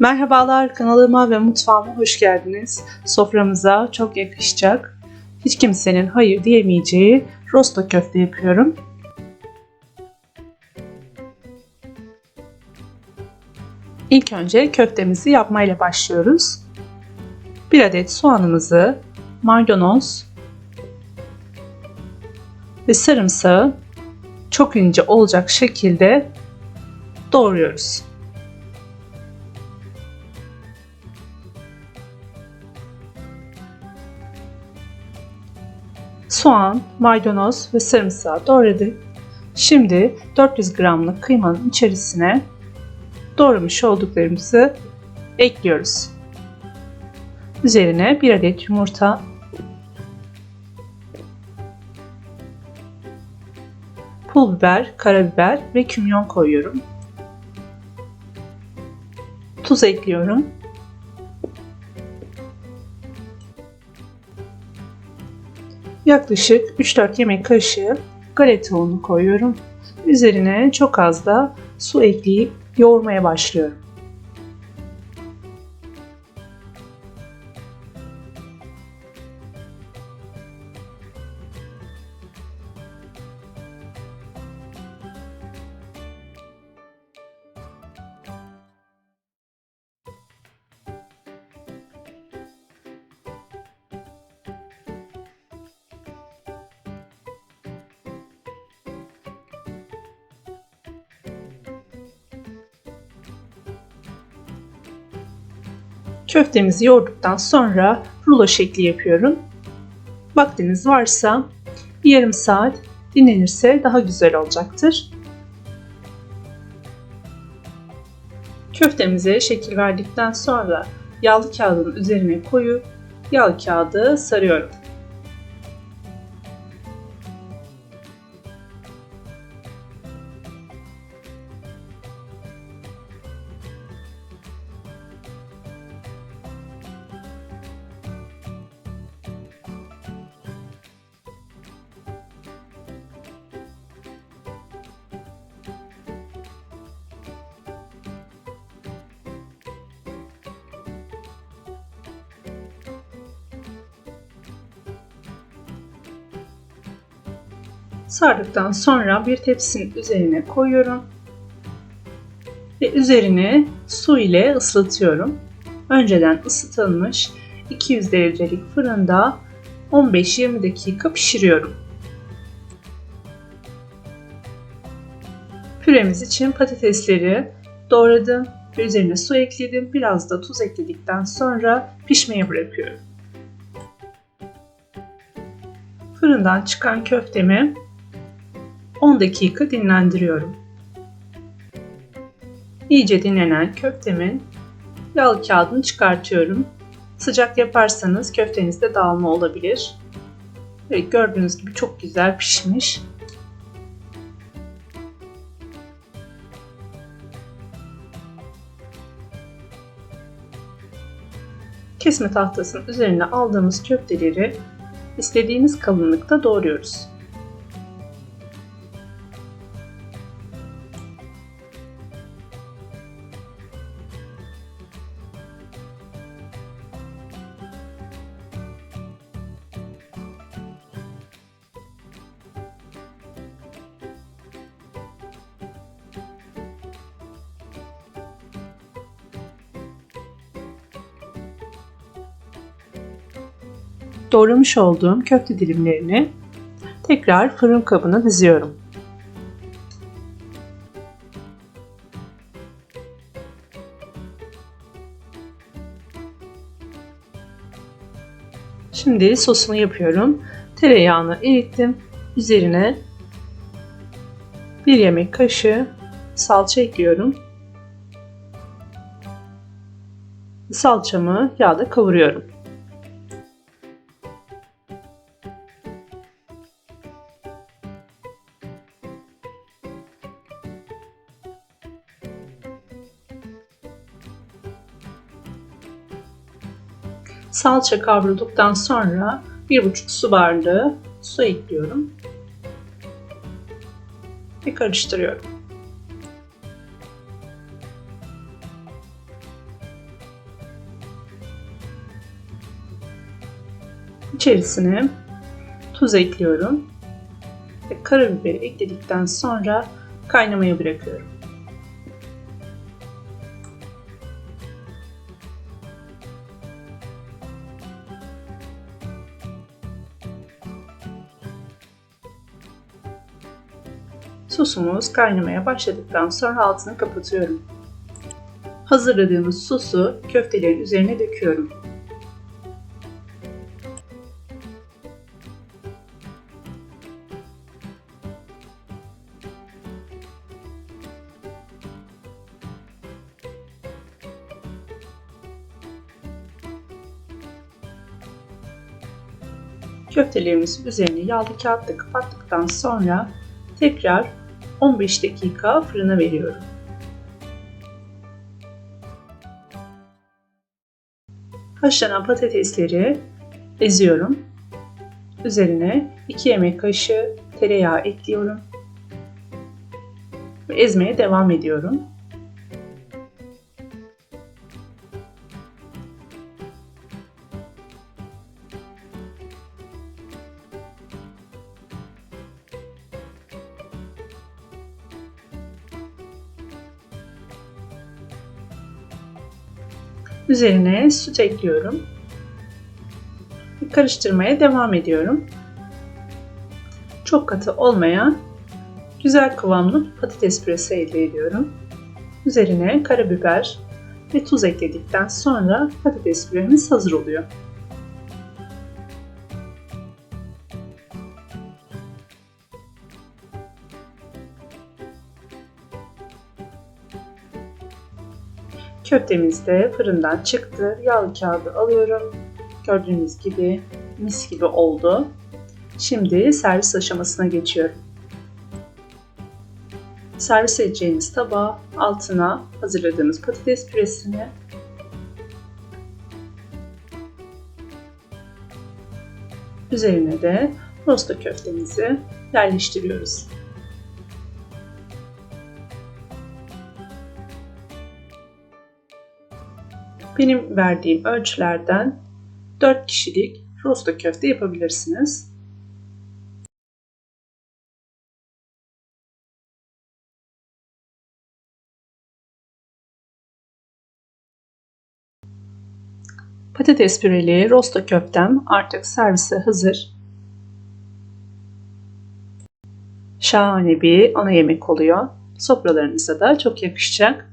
Merhabalar kanalıma ve mutfağıma hoş geldiniz. Soframıza çok yakışacak, hiç kimsenin hayır diyemeyeceği rosto köfte yapıyorum. İlk önce köftemizi yapmayla başlıyoruz. Bir adet soğanımızı, maydanoz ve sarımsağı çok ince olacak şekilde doğruyoruz. Soğan, maydanoz ve sarımsağı doğradık. Şimdi 400 gramlık kıymanın içerisine doğramış olduklarımızı ekliyoruz. Üzerine bir adet yumurta, pul biber, karabiber ve kimyon koyuyorum. Tuz ekliyorum. Yaklaşık 3-4 yemek kaşığı galeta unu koyuyorum. Üzerine çok az da su ekleyip yoğurmaya başlıyorum. Köftemizi yoğurduktan sonra rulo şekli yapıyorum. Vaktiniz varsa bir yarım saat dinlenirse daha güzel olacaktır. Köftemize şekil verdikten sonra yağlı kağıdın üzerine koyup yağlı kağıdı sarıyorum. Sardıktan sonra bir tepsinin üzerine koyuyorum. Ve üzerine su ile ıslatıyorum. Önceden ısıtılmış 200 derecelik fırında 15-20 dakika pişiriyorum. Püremiz için patatesleri doğradım ve üzerine su ekledim. Biraz da tuz ekledikten sonra pişmeye bırakıyorum. Fırından çıkan köftemi 10 dakika dinlendiriyorum. İyice dinlenen köftemin yağlı kağıdını çıkartıyorum. Sıcak yaparsanız köftenizde dağılma olabilir. Evet, gördüğünüz gibi çok güzel pişmiş. Kesme tahtasının üzerine aldığımız köfteleri istediğimiz kalınlıkta doğruyoruz. Doğramış olduğum köfte dilimlerini tekrar fırın kabına diziyorum. Şimdi sosunu yapıyorum. Tereyağını erittim. Üzerine bir yemek kaşığı salça ekliyorum. Salçamı yağda kavuruyorum. Salça kavrulduktan sonra 1,5 su bardağı su ekliyorum. Ve karıştırıyorum. İçerisine tuz ekliyorum ve karabiberi ekledikten sonra kaynamaya bırakıyorum. Sosumuz kaynamaya başladıktan sonra altını kapatıyorum. Hazırladığımız sosu köftelerin üzerine döküyorum. Köftelerimizi üzerine yağlı kağıtla kapattıktan sonra tekrar 15 dakika fırına veriyorum. Haşlanan patatesleri eziyorum. Üzerine 2 yemek kaşığı tereyağı ekliyorum. Ve ezmeye devam ediyorum. Üzerine süt ekliyorum. Karıştırmaya devam ediyorum. Çok katı olmayan güzel kıvamlı patates püresi elde ediyorum. Üzerine karabiber ve tuz ekledikten sonra patates püremiz hazır oluyor. Köftemiz de fırından çıktı. Yağlı kağıdı alıyorum. Gördüğünüz gibi mis gibi oldu. Şimdi servis aşamasına geçiyorum. Servis edeceğimiz tabağa altına hazırladığımız patates püresini üzerine de rosto köftemizi yerleştiriyoruz. Benim verdiğim ölçülerden 4 kişilik rosto köfte yapabilirsiniz. Patates püreli rosto köftem artık servise hazır. Şahane bir ana yemek oluyor. Sofralarınıza da çok yakışacak.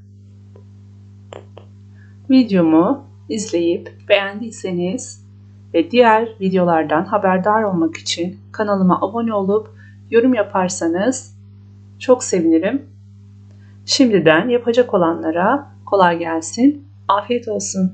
Videomu izleyip beğendiyseniz ve diğer videolardan haberdar olmak için kanalıma abone olup yorum yaparsanız çok sevinirim. Şimdiden yapacak olanlara kolay gelsin, afiyet olsun.